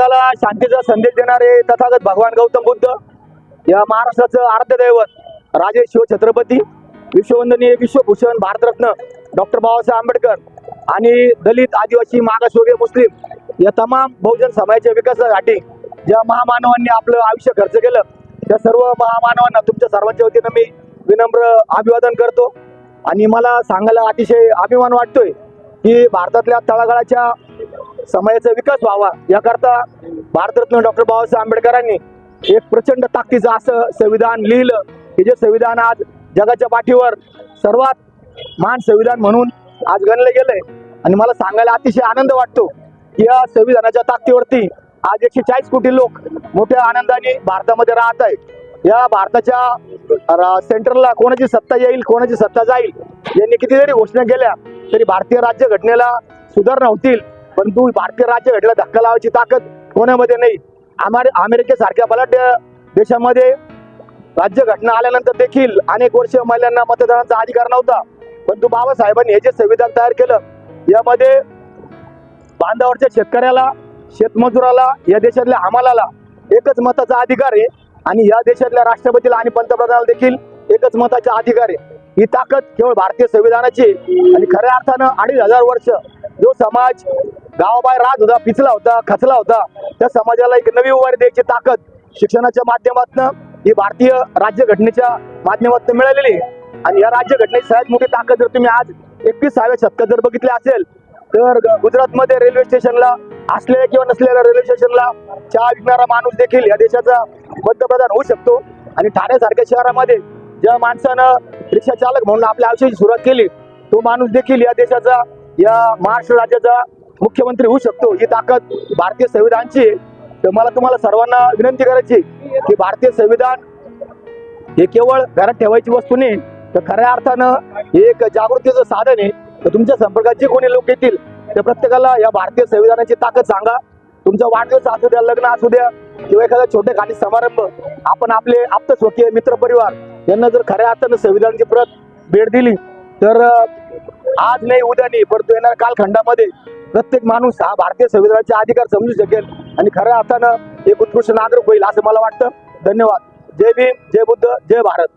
समाजाला शांतीचा संदेश देणारे तथागत भगवान गौतम बुद्ध या महाराष्ट्राचं आराध्य दैवत राजे शिवछत्रपती विश्ववंदनीय विश्वभूषण भारतरत्न डॉक्टर बाबासाहेब आंबेडकर आणि दलित आदिवासी मागासवर्गीय मुस्लिम या तमाम बहुजन समाजाच्या विकासासाठी ज्या महामानवांनी आपलं आयुष्य खर्च केलं त्या सर्व महामानवांना तुमच्या सर्वांच्या वतीनं मी विनम्र अभिवादन करतो. आणि मला सांगायला अतिशय अभिमान वाटतोय की भारतातल्या तळागाळाच्या समाजाचा विकास व्हावा. याकरता भारतरत्न डॉक्टर बाबासाहेब आंबेडकरांनी एक प्रचंड ताकदीचं असं संविधान लिहिलं की जे संविधान आज जगाच्या पाठीवर सर्वात महान संविधान म्हणून आज गणलं गेलंय. आणि मला सांगायला अतिशय आनंद वाटतो की या संविधानाच्या ताकदीवरती आज एकशे चाळीस कोटी लोक मोठ्या आनंदाने भारतामध्ये राहत आहेत. या भारताच्या सेंटरला कोणाची सत्ता येईल कोणाची सत्ता जाईल यांनी किती जरी घोषणा केल्या तरी भारतीय राज्य घटनेला सुधारणा होतील परंतु भारतीय राज्य घटनेला धक्का लावायची ताकद कोणामध्ये नाही. आम्हाला अमेरिकेसारख्या बलाढ्य देशामध्ये राज्य घटना आल्यानंतर देखील अनेक वर्ष महिलांना मतदानाचा अधिकार नव्हता. परंतु बाबासाहेबांनी हे जे संविधान तयार केलं यामध्ये बांधावरच्या शेतकऱ्याला शेतमजुराला या देशातल्या हमालाला एकच मताचा अधिकार आहे आणि या देशातल्या राष्ट्रपतीला आणि पंतप्रधानाला देखील एकच मताचा अधिकार आहे. ही ताकद केवळ भारतीय संविधानाची आणि खऱ्या अर्थानं अडीच हजार वर्ष जो समाज गावाबाहेर राहत होता पिचला होता खचला होता त्या समाजाला एक नवी उभारी द्यायची ताकद शिक्षणाच्या माध्यमातून ही भारतीय राज्यघटनेच्या माध्यमातून मिळालेली आणि या राज्यघटनेची सगळ्यात मोठी ताकद जर तुम्ही आज एकविसाव्या शतकात जर बघितले असेल तर गुजरातमध्ये रेल्वे स्टेशनला असलेल्या किंवा नसलेल्या रेल्वे स्टेशनला चहा विकणारा माणूस देखील या देशाचा पंतप्रधान होऊ शकतो. आणि ठाण्यासारख्या शहरामध्ये ज्या माणसानं रिक्षा चालक म्हणून आपल्या आयुष्याची सुरुवात केली तो माणूस देखील या देशाचा या महाराष्ट्र राज्याचा मुख्यमंत्री होऊ शकतो. ही ताकद भारतीय संविधानची आहे. तर मला तुम्हाला सर्वांना विनंती करायची की भारतीय संविधान हे केवळ घरात ठेवायची वस्तू नाही तर खऱ्या अर्थानं हे एक जागृतीचं साधन आहे. तर तुमच्या संपर्कात जे कोणी लोक येतील त्या प्रत्येकाला या भारतीय संविधानाची ताकद सांगा. तुमचा वाढदिवस असू द्या लग्न असू द्या किंवा एखादा छोटे खाली समारंभ आपण आपले आप्त स्वकीय मित्र परिवार यांना जर खऱ्या अर्थानं संविधानाची प्रत भेट दिली तर आज नाही उद्या नाही परंतु येणाऱ्या कालखंडामध्ये प्रत्येक माणूस हा भारतीय संविधानाचे अधिकार समजू शकेल आणि खऱ्या अर्थानं एक उत्कृष्ट नागरिक होईल असं मला वाटतं. धन्यवाद. जय भीम जय बुद्ध जय भारत.